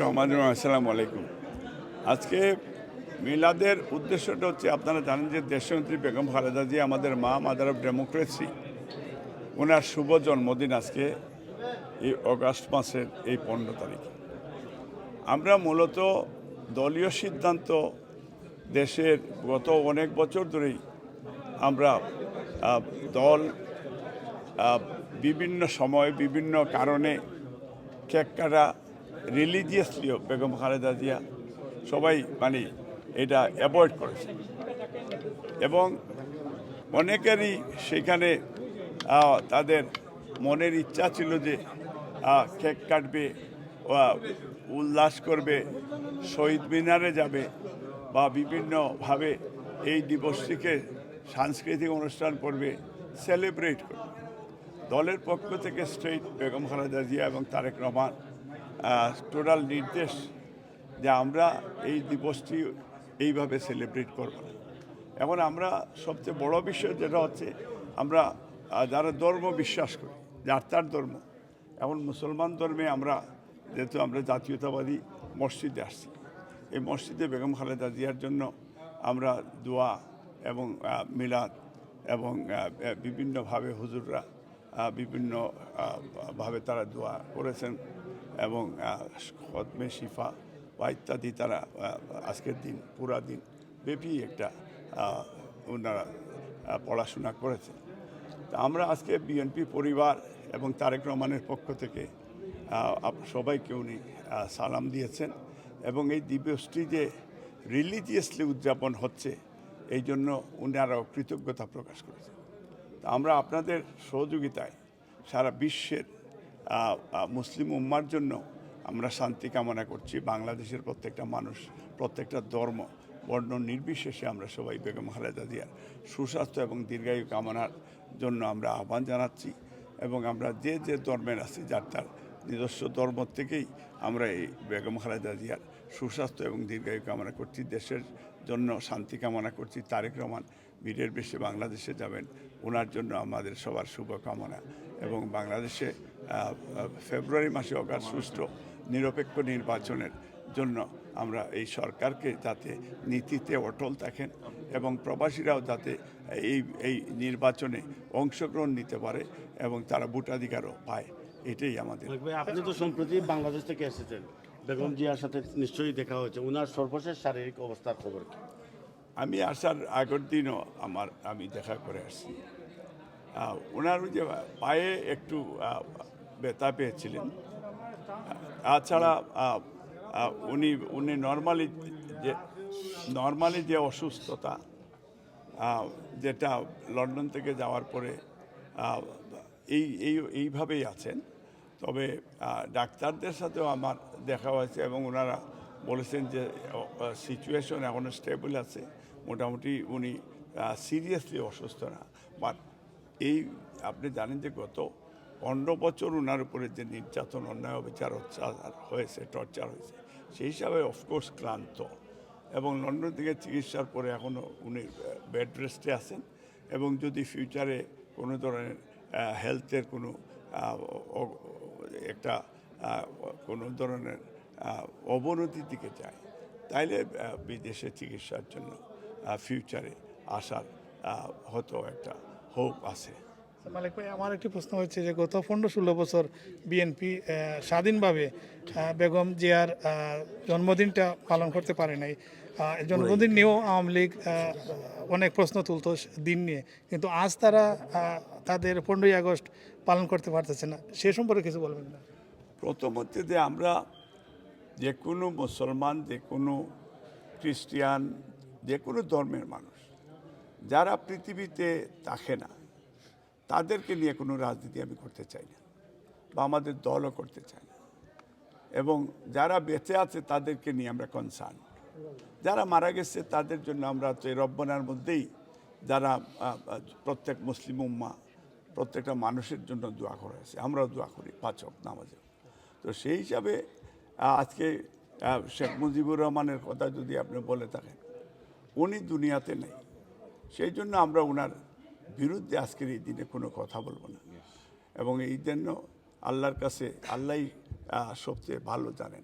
রহমান রহিম, আসসালামু আলাইকুম। আজকে মিলাদের উদ্দেশ্যটা হচ্ছে আপনারা জানেন যে দেশনেত্রী বেগম খালেদা জি আমাদের মা মাদার অফ ডেমোক্রেসি। ওনার শুভ জন্মদিন আজকে এই অগাস্ট মাসের এই পনেরো তারিখে। আমরা মূলত দলীয় সিদ্ধান্ত দেশের গত অনেক বছর ধরেই আমরা দল বিভিন্ন সময় বিভিন্ন কারণে কেক কাটা রিলিজিয়াসলিও বেগম খালেদা জিয়া, সবাই মানে এটা অ্যাভয়েড করেছে। এবং অনেকেরই সেখানে তাদের মনের ইচ্ছা ছিল যে কেক কাটবে উল্লাস করবে, শহীদ মিনারে যাবে বা বিভিন্নভাবে এই দিবসটিকে সাংস্কৃতিক অনুষ্ঠান করবে সেলিব্রেট করবে। দলের পক্ষ থেকে স্ট্রেট বেগম খালেদা জিয়া এবং তারেক রহমান টোটাল নির্দেশ যে আমরা এই দিবসটি এইভাবে সেলিব্রেট করব। না এখন আমরা সবচেয়ে বড় বিষয় যেটা হচ্ছে, আমরা যারা ধর্ম বিশ্বাস করি, যার তার ধর্ম এখন মুসলমান ধর্মে আমরা, যেহেতু আমরা জাতীয়তাবাদী মসজিদে আসছি, এই মসজিদে বেগম খালেদা জিয়ার জন্য আমরা দোয়া এবং মিলাদ এবং বিভিন্নভাবে হুজুররা বিভিন্ন ভাবে তারা দোয়া করেছেন এবং খতমে শিফা বা ইত্যাদি তারা আজকের দিন, পুরা দিন ব্যাপী একটা ওনারা পড়াশোনা করেছেন। তা আমরা আজকে বিএনপি পরিবার এবং তারেক রহমানের পক্ষ থেকে সবাইকে উনি সালাম দিয়েছেন এবং এই দিবসটি যে রিলিজিয়াসলি উদযাপন হচ্ছে, এই জন্য উনারাও কৃতজ্ঞতা প্রকাশ করেছেন। আমরা আপনাদের সহযোগিতায় সারা বিশ্বের মুসলিম উম্মার জন্য আমরা শান্তি কামনা করছি। বাংলাদেশের প্রত্যেকটা মানুষ, প্রত্যেকটা ধর্ম, বর্ণ নির্বিশেষে আমরা সবাই বেগম খালেদা জিয়ার সুস্বাস্থ্য এবং দীর্ঘায়ু কামনার জন্য আমরা আহ্বান জানাচ্ছি এবং আমরা যে যে ধর্মের আছি, যার, তার নিজস্ব ধর্ম থেকেই আমরা এই বেগম খালেদা জিয়ার সুস্বাস্থ্য এবং দীর্ঘায়ু কামনা করছি। দেশের জন্য শান্তি কামনা করছি। তারেক রহমান বীরের বেশে বাংলাদেশে যাবেন, ওনার জন্য আমাদের সবার শুভকামনা। এবং বাংলাদেশে ফেব্রুয়ারি মাসে অগাস্ট সুষ্ঠু নিরপেক্ষ নির্বাচনের জন্য আমরা এই সরকারকে যাতে নীতিতে অটল থাকেন এবং প্রবাসীরাও যাতে এই এই নির্বাচনে অংশগ্রহণ নিতে পারে এবং তারা ভোটাধিকারও পায়, এটাই আমাদের। আপনি তো সম্প্রতি বাংলাদেশ থেকে এসেছেন। বেগম জিয়ার সাথে নিশ্চয়ই দেখা হয়েছে। ওনার সর্বশেষ শারীরিক অবস্থার খবর আমি আসার আগের দিনও আমার আমি দেখা করে আহ, ওনার যে পায়ে একটু ব্যথা পেয়েছিলেন। তাছাড়া উনি উনি নর্মালি যে নর্মালি যে অসুস্থতা যেটা লন্ডন থেকে যাওয়ার পরে এই এই এইভাবেই আছেন। তবে ডাক্তারদের সাথেও আমার দেখা হয়েছে এবং ওনারা বলেছেন যে সিচুয়েশন এখনও স্টেবল আছে। মোটামুটি উনি সিরিয়াসলি অসুস্থ না। বাট এই আপনি জানেন যে গত পনেরো বছর ওনার উপরে যে নির্যাতন, অন্যায় অবিচার অত্যাচার হয়েছে, টর্চার হয়েছে, সেই হিসাবে অফকোর্স ক্লান্ত। এবং লন্ডন থেকে চিকিৎসার পরে এখনও উনি বেড রেস্টে আছেন। এবং যদি ফিউচারে কোনো ধরনের হেলথের কোনো একটা কোনো ধরনের অবনতির দিকে যায়, তাইলে বিদেশে চিকিৎসার জন্য। ফিউচারে আসার হয়তো একটা হোপ আছে। মালিক ভাই আমার একটি প্রশ্ন হচ্ছে যে গত পনেরো ষোলো বছর বিএনপি স্বাধীনভাবে বেগম জিয়ার জন্মদিনটা পালন করতে পারে নাই। জন্মদিন নিয়েও আওয়ামী লীগ অনেক প্রশ্ন তুলতো দিন নিয়ে। কিন্তু আজ তারা তাদের পনেরোই আগস্ট পালন করতে পারতেছে না। সে সম্পর্কে কিছু বলবেন না। প্রথম হচ্ছে যে আমরা যে কোনো মুসলমান যে কোনো খ্রিস্টিয়ান যে কোনো ধর্মের মানুষ, যারা পৃথিবীতে থাকে না, তাদেরকে নিয়ে কোনো রাজনীতি আমি করতে চাই না বা আমাদের দলও করতে চাই না। এবং যারা বেঁচে আছে তাদেরকে নিয়ে আমরা কনসার্ন যারা মারা গেছে তাদের জন্য আমরা তো এই রব্বনার মধ্যেই যারা প্রত্যেক মুসলিম উম্মা, প্রত্যেকটা মানুষের জন্য দোয়া করে আছে আমরাও দোয়া করি পাচক নামাজে। তো সেই হিসাবে আজকে শেখ মুজিবুর রহমানের কথা যদি আপনি বলে থাকেন উনি দুনিয়াতে নেই। সেই জন্য আমরা ওনার বিরুদ্ধে আজকের এই দিনে কোনো কথা বলব না। এবং এই জন্য আল্লাহর কাছে আল্লাহ সবচেয়ে ভালো জানেন।